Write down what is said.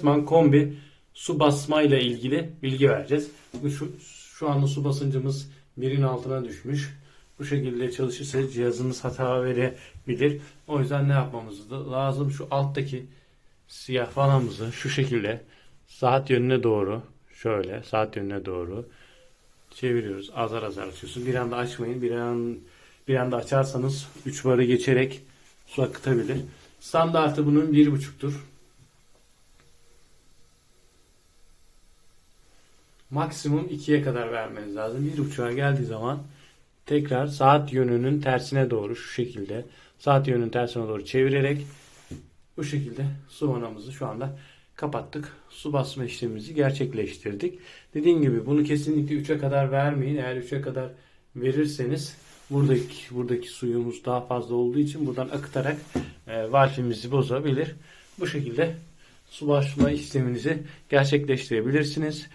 Pressman kombi su basma ile ilgili bilgi vereceğiz. Şu, şu anda su basıncımız birin altına düşmüş. Bu şekilde çalışırsa cihazımız hata verebilir. O yüzden ne yapmamız lazım? Şu alttaki siyah falanımızı şu şekilde saat yönüne doğru şöyle saat yönüne doğru çeviriyoruz. Azar azar açıyorsun. Bir anda açmayın. Bir an bir anda açarsanız 3 barı geçerek su akıtabilir. Standartı bunun 1.5'tur. Maksimum 2'ye kadar vermeniz lazım. 1.5'a geldiği zaman tekrar saat yönünün tersine doğru şu şekilde saat yönünün tersine doğru çevirerek bu şekilde su vanamızı şu anda kapattık. Su basma işlemimizi gerçekleştirdik. Dediğim gibi bunu kesinlikle 3'e kadar vermeyin. Eğer 3'e kadar verirseniz buradaki buradaki suyumuz daha fazla olduğu için buradan akıtarak e, valfimizi bozabilir. Bu şekilde su basma işleminizi gerçekleştirebilirsiniz.